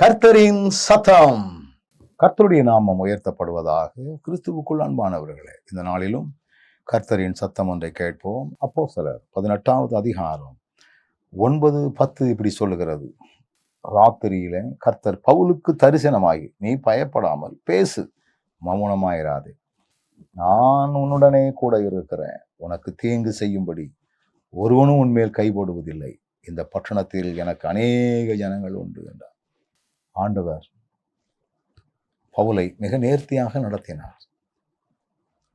கர்த்தரின் சத்தம். கர்த்தருடைய நாமம் உயர்த்தப்படுவதாக கிறிஸ்துவுக்குள் அன்பானவர்களே இந்த நாளிலும் கர்த்தரின் சத்தம் ஒன்றை கேட்போம். அப்போ சிலர் பதினெட்டாவது அதிகாரம் ஒன்பது பத்து இப்படி சொல்லுகிறது. ராத்திரியில கர்த்தர் பவுலுக்கு தரிசனமாகி நீ பயப்படாமல் பேசு மௌனமாயிராதே. நான் உன்னுடனே கூட இருக்கிறேன். உனக்கு தீங்கு செய்யும்படி ஒருவனும் உன்மேல் கைபோடுவதில்லை இந்த பட்டணத்தில் எனக்கு அநேக ஜனங்கள் உண்டு என்றார். ஆண்டவர் பவுலை மிக நேர்த்தியாக நடத்தினார்.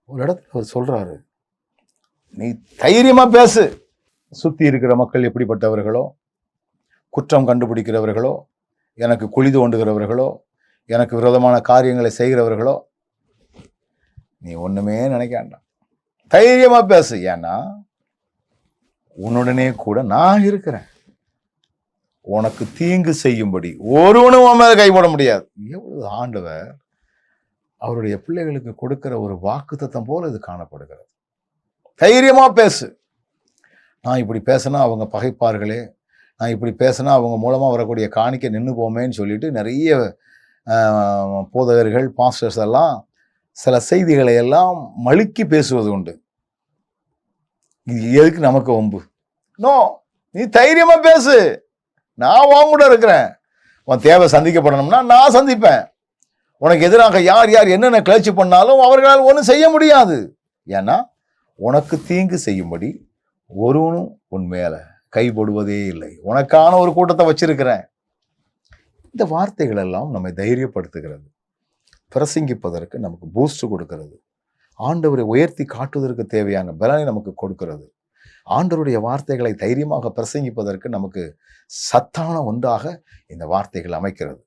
ஒரு இடத்துல அவர் சொல்றாரு நீ தைரியமா பேசு. சுத்தி இருக்கிற மக்கள் எப்படிப்பட்டவர்களோ குற்றம் கண்டுபிடிக்கிறவர்களோ எனக்கு குழி தோண்டுகிறவர்களோ எனக்கு விரோதமான காரியங்களை செய்கிறவர்களோ நீ ஒண்ணுமே நினைக்க வேண்டாம். தைரியமா பேசு. ஏன்னா உன்னுடனே கூட நான் இருக்கிறேன். உனக்கு தீங்கு செய்யும்படி. ஒருவனும் உன் மேல கைப்பட முடியாது. எவ்வளவு ஆண்டவர் அவருடைய பிள்ளைகளுக்கு கொடுக்கிற ஒரு வாக்குத்தத்தம் போல இது காணப்படுகிறது. தைரியமா பேசு. நான் இப்படி பேசினா அவங்க பகைப்பார்களே. நான் இப்படி பேசினா அவங்க மூலமாக வரக்கூடிய காணிக்க நின்று போமேன்னு சொல்லிட்டு நிறைய போதகர்கள் பாஸ்டர்ஸ் எல்லாம் சில செய்திகளை எல்லாம் மழுக்கி பேசுவது உண்டு. இது எதுக்கு நமக்கு ஒம்பு நோ நீ தைரியமாக பேசு. நான் உன் கூட இருக்கிறேன். உன் தேவை சந்திக்கப்படணும்னா நான் சந்திப்பேன். உனக்கு எதிராக யார் யார் என்னென்ன கிளர்ச்சி பண்ணாலும் அவர்களால் ஒன்றும் செய்ய முடியாது. ஏன்னா உனக்கு தீங்கு செய்யும்படி ஒருவனும் உன் மேலே கைப்படுவதே இல்லை. உனக்கான ஒரு கூட்டத்தை வச்சிருக்கிறேன். இந்த வார்த்தைகள் எல்லாம் நம்மை தைரியப்படுத்துகிறது. பிரசங்கிப்பதற்கு நமக்கு பூஸ்ட் கொடுக்கிறது. ஆண்டவரை உயர்த்தி காட்டுவதற்கு தேவையான பலனை நமக்கு கொடுக்கிறது. ஆண்டவருடைய வார்த்தைகளை தைரியமாக பிரசங்கிப்பதற்கு நமக்கு சத்தான ஒன்றாக இந்த வார்த்தைகள் அமைக்கிறது.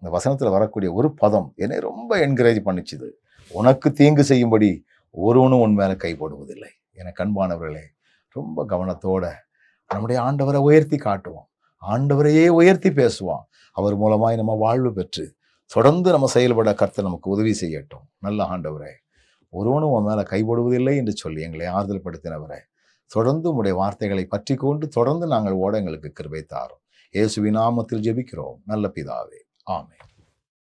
இந்த வசனத்தில் வரக்கூடிய ஒரு பதம் என்னை ரொம்ப என்கரேஜ் பண்ணிச்சுது. உனக்கு தீங்கு செய்யும்படி ஒருவனும் உன் மேலே கைப்படுவதில்லை என கண்பானவர்களே ரொம்ப கவனத்தோடு நம்முடைய ஆண்டவரை உயர்த்தி காட்டுவோம். ஆண்டவரையே உயர்த்தி பேசுவோம். அவர் மூலமாய் நம்ம வாழ்வு பெற்று தொடர்ந்து நம்ம செயல்பட கர்த்தர் நமக்கு உதவி செய்யட்டும். நல்ல ஆண்டவரே ஒருவனும் உன் மேலே கைப்படுவதில்லை என்று சொல்லி எங்களை ஆறுதல் படுத்தினவரை தொடர்ந்து உடைய வார்த்தைகளை பற்றி கொண்டு தொடர்ந்து நாங்கள் ஓட எங்களுக்கு கிருபை தாரும். இயேசுவின் நாமத்தில் ஜெபிக்கிறோம். நல்ல பிதாவே. ஆமே